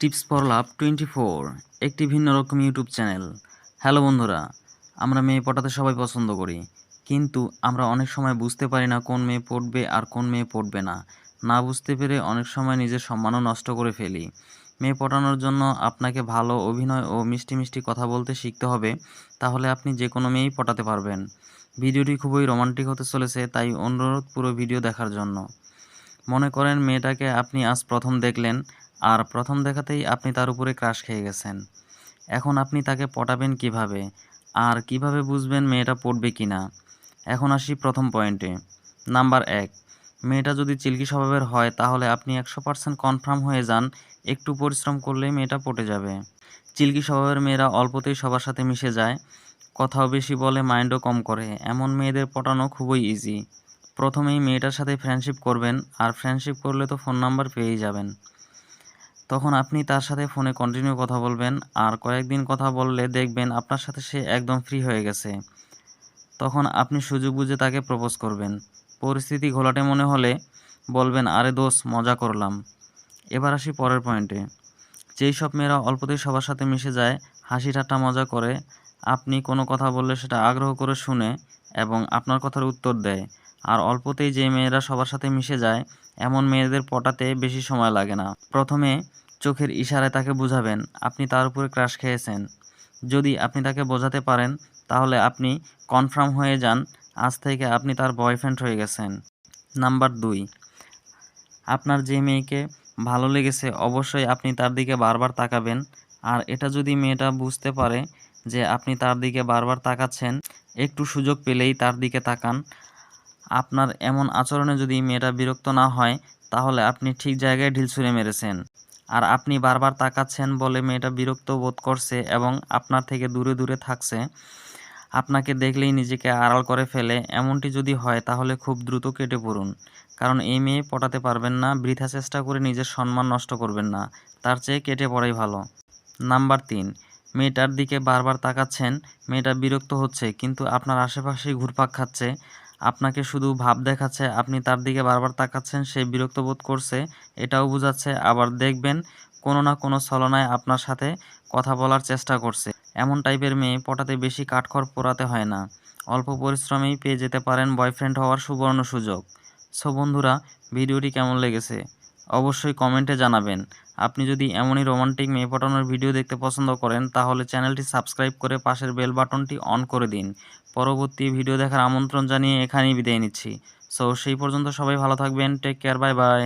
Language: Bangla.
Tips for love twenty four, একটি ভিন্ন রকম ইউটিউব চ্যানেল। হ্যালো বন্ধুরা, আমরা মেয়ে পটাতে সবাই পছন্দ করি, কিন্তু আমরা অনেক সময় বুঝতে পারি না কোন মেয়ে পড়বে আর কোন মেয়ে পড়বে না। না বুঝতে পেরে অনেক সময় নিজের সম্মানও নষ্ট করে ফেলি। মেয়ে পটানোর জন্য আপনাকে ভালো অভিনয় ও মিষ্টি মিষ্টি কথা বলতে শিখতে হবে, তাহলে আপনি যে কোনো মেয়েই পটাতে পারবেন। ভিডিওটি খুবই রোমান্টিক হতে চলেছে, তাই অনুরোধ পুরো ভিডিও দেখার জন্য। মনে করেন মেয়েটাকে আপনি আজ প্রথম দেখলেন আর প্রথম দেখাতেই আপনি তার উপরে ক্রাশ খেয়ে গেছেন। এখন আপনি তাকে পটাবেন কীভাবে? আর কীভাবে বুঝবেন মেয়েটা পড়বে কি না এখন আসি প্রথম পয়েন্টে। নাম্বার এক, মেয়েটা যদি চিল্কি স্বভাবের হয়, তাহলে আপনি একশো পার্সেন্ট কনফার্ম হয়ে যান, একটু পরিশ্রম করলেই মেয়েটা পটে যাবে। চিল্কি স্বভাবের মেয়েরা অল্পতেই সবার সাথে মিশে যায়। কথাও বেশি বলে, মাইন্ডও কম করে। এমন মেয়েদের পটানো খুবই ইজি প্রথমেই মেয়েটার সাথে ফ্রেন্ডশিপ করবেন, আর ফ্রেন্ডশিপ করলে তো ফোন নাম্বার পেয়েই যাবেন। তখন আপনি তার সাথে ফোনে কন্টিনিউ কথা বলবেন আর কয়েকদিন কথা বললে দেখবেন আপনার সাথে সে একদম ফ্রি হয়ে গেছে। তখন আপনি সুযোগ বুঝে তাকে প্রপোজ করবেন। পরিস্থিতি ঘোলাটে মনে হলে বলবেন, আরে দোষ মজা করলাম। এবার আসি পরের পয়েন্টে যেই সব মেয়েরা অল্পতেই সবার সাথে মিশে যায়, হাসি ঠাট্টা মজা করে, আপনি কোনো কথা বললে সেটা আগ্রহ করে শুনে এবং আপনার কথার উত্তর দেয়। আর অল্পতেই যে মেয়েরা সবার সাথে মিশে যায়, এমন মেয়েদের পটাতে বেশি সময় লাগে না। প্রথমে চোখের ইশারায় তাকে বুঝাবেন, আপনি তার উপরে ক্রাশ খেয়েছেন। যদি আপনি তাকে বোঝাতে পারেন, তাহলে আপনি কনফার্ম হয়ে যান, আজ থেকে আপনি তার বয়ফ্রেন্ড হয়ে গেছেন। নাম্বার দুই, আপনার যে মেয়েকে ভালো লেগেছে, অবশ্যই আপনি তার দিকে বারবার তাকাবেন। আর এটা যদি মেয়েটা বুঝতে পারে যে আপনি তার দিকে বারবার তাকাচ্ছেন, একটু সুযোগ পেলেই তার দিকে তাকান। আপনার এমন আচরণে যদি মেয়েটা বিরক্ত না হয়, তাহলে আপনি ঠিক জায়গায় ঢিল ছুঁড়ে মেরেছেন। আর আপনি বারবার তাকাচ্ছেন বলে মেয়েটা বিরক্ত বোধ করছে এবং আপনার থেকে দূরে দূরে থাকছে। আপনাকে দেখলেই নিজেকে আড়াল করে ফেলে। এমনটি যদি হয়, তাহলে খুব দ্রুত কেটে পড়ুন। কারণ এই মেয়ে পটাতে পারবেন না, বৃথা চেষ্টা করে নিজের সম্মান নষ্ট করবেন না। তার চেয়ে কেটে পড়াই ভালো। নাম্বার তিন, মেয়েটার দিকে বারবার তাকাচ্ছেন। মেয়েটা বিরক্ত হচ্ছে, কিন্তু আপনার আশেপাশেই ঘুরপাক খাচ্ছে। আপনাকে শুধু ভাব দেখাচ্ছে, আপনি তার দিকে বারবার তাকাচ্ছেন, সে বিরক্ত বোধ করছে, এটাও বোঝাচ্ছে, আবার দেখবেন কোনো না কোনো ছলনায় আপনার সাথে কথা বলার চেষ্টা করছে। এমন টাইপের মেয়ে পটাতে বেশি কাঠখড় পোড়াতে হয় না। অল্প পরিশ্রমেই পেয়ে যেতে পারেন বয়ফ্রেন্ড হওয়ার সুবর্ণ সুযোগ। সো বন্ধুরা, ভিডিওটি কেমন লেগেছে? অবশ্যই কমেন্টে জানাবেন। আপনি যদি এমনই রোমান্টিক মেয়ে পটানোর ভিডিও দেখতে পছন্দ করেন, তাহলে চ্যানেলটি সাবস্ক্রাইব করে পাশের বেল বাটনটি অন করে দিন। পরবর্তী ভিডিও দেখার আমন্ত্রণ জানিয়ে এখানেই বিদায় নিচ্ছি। সো, সেই পর্যন্ত সবাই ভালো থাকবেন। Take care, bye bye.